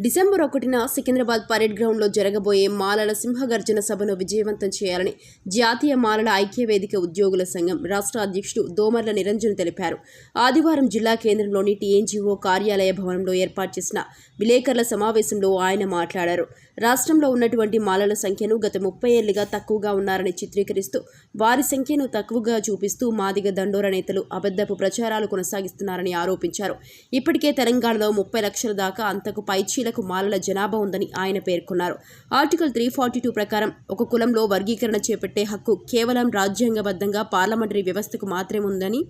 December ఒకటిన Secunderabad parade గ్రౌండ్లో జరగబోయే మాలల సింహగర్జన సభను విజయవంతం చేయాలని జాతీయ మాలల ఐక్య వేదిక ఉద్యోగుల సంఘం రాష్ట్ర అధ్యక్షుడు దోమర్ల నిరంజన్ తెలిపారు. ఆదివారం జిల్లా కేంద్రంలోని టీఎన్జీఓ కార్యాలయ భవనంలో ఏర్పాటు చేసిన విలేకరుల సమావేశంలో ఆయన మాట్లాడారు. రాష్ట్రంలో ఉన్నటువంటి మాలల సంఖ్యను గత ముప్పై ఏళ్ళుగా తక్కువగా ఉన్నారని చిత్రీకరిస్తూ వారి సంఖ్యను తక్కువగా చూపిస్తూ మాదిగ దండోర నేతలు అబద్ధపు ప్రచారాలు కొనసాగిస్తున్నారని ఆరోపించారు. ఇప్పటికే తెలంగాణలో ముప్పై లక్షల దాకా అంతకు పైచీల వేలకు మాలల జనాభా ఉందని ఆయన పేర్కొన్నారు. ఆర్టికల్ త్రీ ఫార్టీ టూ ప్రకారం ఒక కులంలో వర్గీకరణ చేపట్టే హక్కు కేవలం రాజ్యాంగబద్ధంగా పార్లమెంటరీ వ్యవస్థకు మాత్రమే ఉందని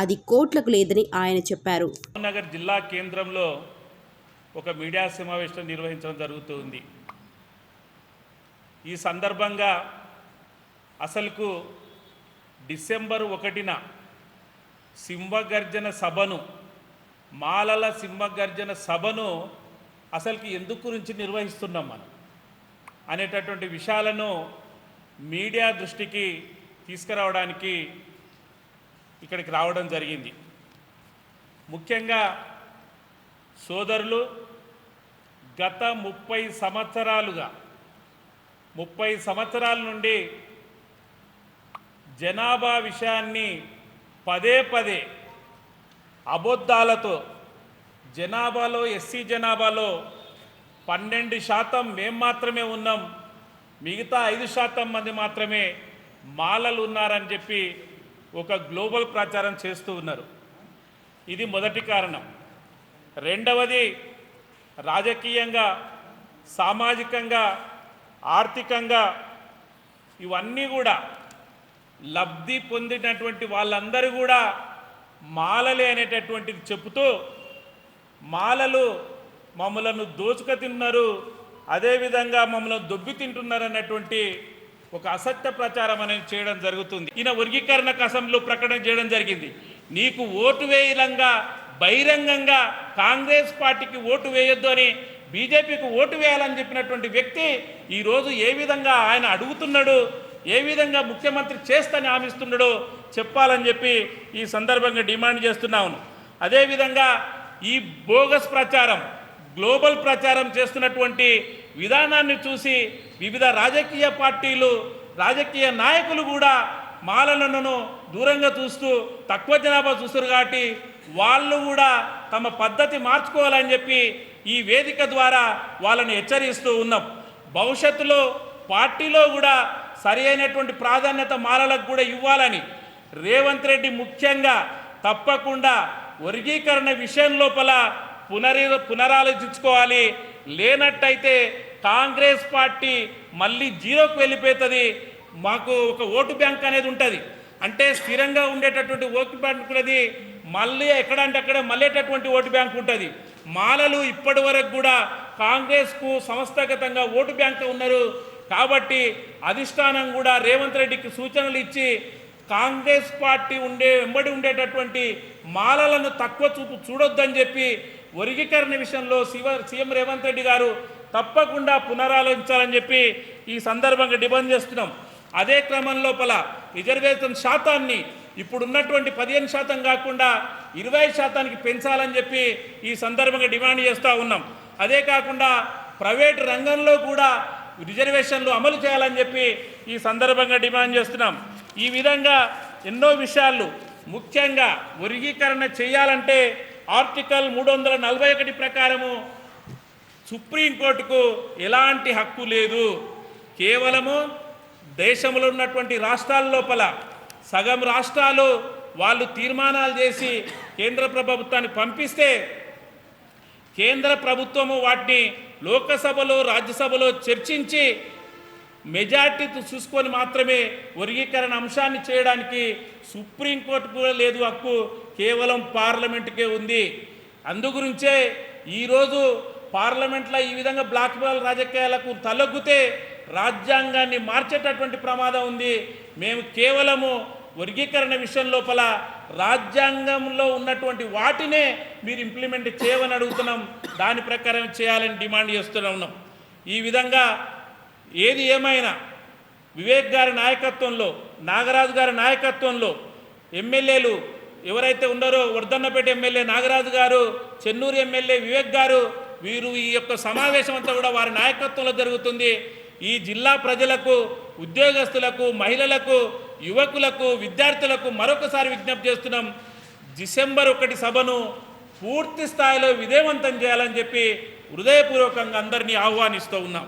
అది కోట్లకు లేదని ఆయన చెప్పారు. నగర్ జిల్లా కేంద్రంలో ఒక మీడియా సమావేశం నిర్వహించడం జరుగుతుంది ఈ సందర్భంగా అసలుకు డిసెంబర్ ఒకటిన సింహగర్జన సభను మాలల సింహగర్జన సభను అసలుకి ఎందుకు గురించి నిర్వహిస్తున్నాం మనం? అనేటటువంటి విషయాలను మీడియా దృష్టికి తీసుకురావడానికి ఇక్కడికి రావడం జరిగింది. ముఖ్యంగా సోదరులు గత ముప్పై సంవత్సరాలుగా ముప్పై సంవత్సరాల నుండి జనాభా విషయాన్ని పదే పదే అబద్ధాలతో జనాభాలో ఎస్సీ జనాభాలో పన్నెండు శాతం మేము మాత్రమే ఉన్నాం. మిగతా ఐదు శాతం మంది మాత్రమే మాలలు ఉన్నారని చెప్పి ఒక గ్లోబల్ ప్రచారం చేస్తూ ఉన్నారు. ఇది మొదటి కారణం. రెండవది రాజకీయంగా సామాజికంగా ఆర్థికంగా ఇవన్నీ కూడా లబ్ధి పొందినటువంటి వాళ్ళందరూ కూడా మాలలే అనేటటువంటిది చెబుతూ మాలలు మమ్మలను దోచుక తిన్నారు అదేవిధంగా మమ్మల్ని దొబ్బి తింటున్నారు అన్నటువంటి ఒక అసత్య ప్రచారం అనేది చేయడం జరుగుతుంది. ఈయన వర్గీకరణ కసంలో ప్రకటన చేయడం జరిగింది. నీకు ఓటు వేయలంగా బహిరంగంగా కాంగ్రెస్ పార్టీకి ఓటు వేయొద్దు అని బీజేపీకి ఓటు వేయాలని చెప్పినటువంటి వ్యక్తి ఈరోజు ఏ విధంగా ఆయన అడుగుతున్నాడు ఏ విధంగా ముఖ్యమంత్రి చేస్తని హామీస్తున్నాడో చెప్పాలని చెప్పి ఈ సందర్భంగా డిమాండ్ చేస్తున్నాను అదేవిధంగా ఈ బోగస్ ప్రచారం గ్లోబల్ ప్రచారం చేస్తున్నటువంటి విధానాన్ని చూసి వివిధ రాజకీయ పార్టీలు రాజకీయ నాయకులు కూడా మాలలను దూరంగా చూస్తూ తక్కువ జనాభా చూస్తారు కాబట్టి వాళ్ళు కూడా తమ పద్ధతి మార్చుకోవాలని చెప్పి ఈ వేదిక ద్వారా వాళ్ళని హెచ్చరిస్తూ ఉన్నాం. భవిష్యత్తులో పార్టీలో కూడా సరి అయినటువంటి ప్రాధాన్యత మాలలకు కూడా ఇవ్వాలని రేవంత్ రెడ్డి ముఖ్యంగా తప్పకుండా వర్గీకరణ విషయం లోపల పునరి పునరాలోచించుకోవాలి. లేనట్టయితే కాంగ్రెస్ పార్టీ మళ్ళీ జీరోకు వెళ్ళిపోతుంది. మాకు ఒక ఓటు బ్యాంక్ అనేది ఉంటుంది. అంటే స్థిరంగా ఉండేటటువంటి ఓటు బ్యాంక్ ఉన్నది. మళ్ళీ ఎక్కడంటే అక్కడ మళ్ళేటటువంటి ఓటు బ్యాంక్ ఉంటుంది. మాలలు ఇప్పటి వరకు కూడా కాంగ్రెస్కు సంస్థాగతంగా ఓటు బ్యాంక్ ఉన్నారు. కాబట్టి అధిష్టానం కూడా రేవంత్ రెడ్డికి సూచనలు ఇచ్చి కాంగ్రెస్ పార్టీ ఉండే వెంబడి ఉండేటటువంటి మాలలను తక్కువ చూపు చూడొద్దని చెప్పి వర్గీకరణ విషయంలో శివ సీఎం రేవంత్ రెడ్డి గారు తప్పకుండా పునరాలోచించాలని చెప్పి ఈ సందర్భంగా డిమాండ్ చేస్తున్నాం. అదే క్రమం లోపల రిజర్వేషన్ శాతాన్ని ఇప్పుడున్నటువంటి పదిహేను శాతం కాకుండా ఇరవై శాతానికి పెంచాలని చెప్పి ఈ సందర్భంగా డిమాండ్ చేస్తూ ఉన్నాం. అదే కాకుండా ప్రైవేట్ రంగంలో కూడా రిజర్వేషన్లు అమలు చేయాలని చెప్పి ఈ సందర్భంగా డిమాండ్ చేస్తున్నాం. ఈ విధంగా ఎన్నో విషయాలు ముఖ్యంగా వర్గీకరణ చేయాలంటే ఆర్టికల్ మూడు వందల నలభై ఒకటి ప్రకారము సుప్రీంకోర్టుకు ఎలాంటి హక్కు లేదు. కేవలము దేశంలో ఉన్నటువంటి రాష్ట్రాల లోపల సగం రాష్ట్రాలు వాళ్ళు తీర్మానాలు చేసి కేంద్ర ప్రభుత్వాన్ని పంపిస్తే కేంద్ర ప్రభుత్వము వాటిని లోకసభలో రాజ్యసభలో చర్చించి మెజార్టీ చూసుకొని మాత్రమే వర్గీకరణ అంశాన్ని చేయడానికి సుప్రీంకోర్టు కూడా లేదు హక్కు కేవలం పార్లమెంటుకే ఉంది. అందుగురించే ఈరోజు పార్లమెంట్లో ఈ విధంగా బ్లాక్ బాల్ రాజకీయాలకు తలొగ్గితే రాజ్యాంగాన్ని మార్చేటటువంటి ప్రమాదం ఉంది. మేము కేవలము వర్గీకరణ విషయం లోపల రాజ్యాంగంలో ఉన్నటువంటి వాటినే మీరు ఇంప్లిమెంట్ చేయమని అడుగుతున్నాం. దాని ప్రకారం చేయాలని డిమాండ్ చేస్తూనే ఉన్నాం. ఈ విధంగా ఏది ఏమైనా వివేక్ గారి నాయకత్వంలో నాగరాజు గారి నాయకత్వంలో ఎమ్మెల్యేలు ఎవరైతే ఉన్నారో వర్ధన్నపేట ఎమ్మెల్యే నాగరాజు గారు చెన్నూరు ఎమ్మెల్యే వివేక్ గారు వీరు ఈ యొక్క సమావేశం అంతా కూడా వారి నాయకత్వంలో జరుగుతుంది. ఈ జిల్లా ప్రజలకు ఉద్యోగస్తులకు మహిళలకు యువకులకు విద్యార్థులకు మరొకసారి విజ్ఞప్తి చేస్తున్నాం. డిసెంబర్ ఒకటి సభను పూర్తి స్థాయిలో విజయవంతం చేయాలని చెప్పి హృదయపూర్వకంగా అందరినీ ఆహ్వానిస్తూ ఉన్నాం.